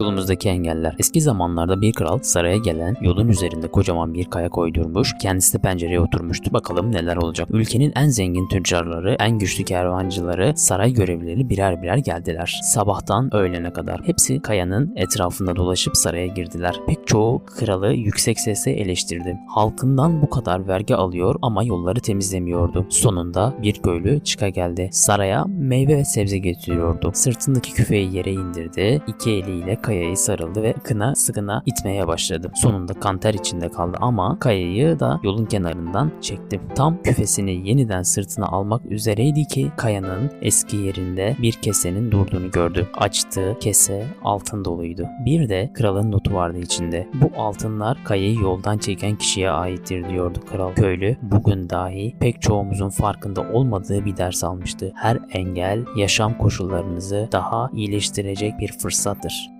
Yolumuzdaki engeller. Eski zamanlarda bir kral saraya gelen yolun üzerinde kocaman bir kaya koydurmuş. Kendisi de pencereye oturmuştu. Bakalım neler olacak. Ülkenin en zengin tüccarları, en güçlü kervancıları, saray görevlileri birer birer geldiler. Sabahtan öğlene kadar. Hepsi kayanın etrafında dolaşıp saraya girdiler. Pek çoğu kralı yüksek sesle eleştirdi. Halkından bu kadar vergi alıyor ama yolları temizlemiyordu. Sonunda bir köylü çıka geldi. Saraya meyve ve sebze getiriyordu. Sırtındaki küfeyi yere indirdi. İki eliyle kayayı sarıldı ve kına sıkına itmeye başladı. Sonunda kanter içinde kaldı ama kayayı da yolun kenarından çekti. Tam küfesini yeniden sırtına almak üzereydi ki kayanın eski yerinde bir kesenin durduğunu gördü. Açtığı kese altın doluydu. Bir de kralın notu vardı içinde. Bu altınlar kayayı yoldan çeken kişiye aittir diyordu kral. Köylü bugün dahi pek çoğumuzun farkında olmadığı bir ders almıştı. Her engel yaşam koşullarınızı daha iyileştirecek bir fırsattır.